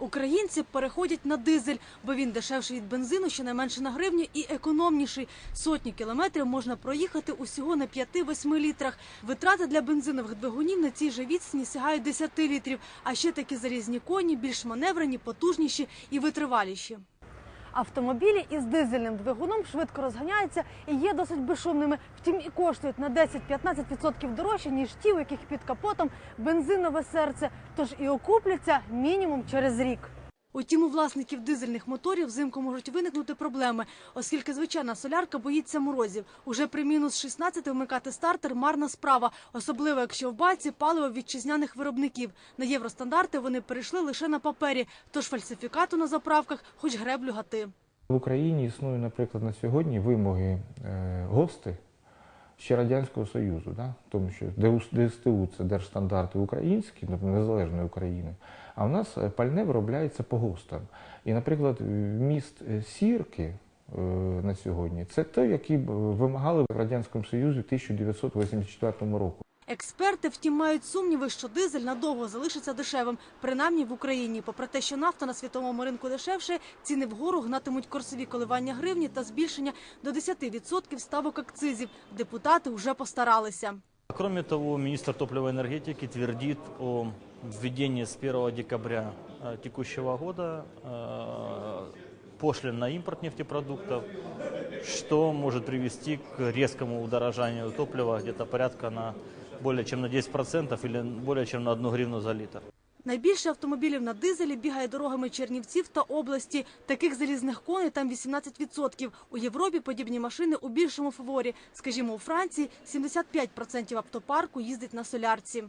Українці переходять на дизель, бо він дешевший від бензину, щонайменше на гривню, і економніший. Сотні кілометрів можна проїхати усього на 5-8 літрах. Витрати для бензинових двигунів на цій же відстані сягають 10 літрів. А ще такі залізні коні більш маневрені, потужніші і витриваліші. Автомобілі із дизельним двигуном швидко розганяються і є досить безшумними. Втім, і коштують на 10-15% дорожче, ніж ті, у яких під капотом бензинове серце. Тож і окупляться мінімум через рік. Утім, у власників дизельних моторів взимку можуть виникнути проблеми, оскільки звичайна солярка боїться морозів. Уже при мінус 16 вмикати стартер – марна справа, особливо якщо в баці паливо вітчизняних виробників. На євростандарти вони перейшли лише на папері, тож фальсифікату на заправках хоч греблю гати. В Україні існує, наприклад, на сьогодні вимоги е, ГОСТи ще Радянського Союзу, да? тому що ДСТУ це держстандарти українські, тобто незалежної України, а в нас е, пальне виробляється по ГОСТам. І, наприклад, вміст е, сірки е, на сьогодні це той, який б, вимагали в Радянському Союзі в 1984 року. Експерти, втім, мають сумніви, що дизель надовго залишиться дешевим, принаймні в Україні. Попри те, що нафта на світовому ринку дешевше, ціни вгору гнатимуть курсові коливання гривні та збільшення до 10% ставок акцизів. Депутати вже постаралися. Кроме того, министр топлива и энергетики твердит о введении с 1 декабря э, текущего года э, пошлин на импорт нефтепродуктов, что может привести к резкому удорожанию топлива где-то порядка на более чем на 10% или более чем на 1 гривну за литр. Найбільше автомобілів на дизелі бігає дорогами Чернівців та області. Таких залізних коней там 18%. У Європі подібні машини у більшому фаворі. Скажімо, у Франції 75% автопарку їздить на солярці.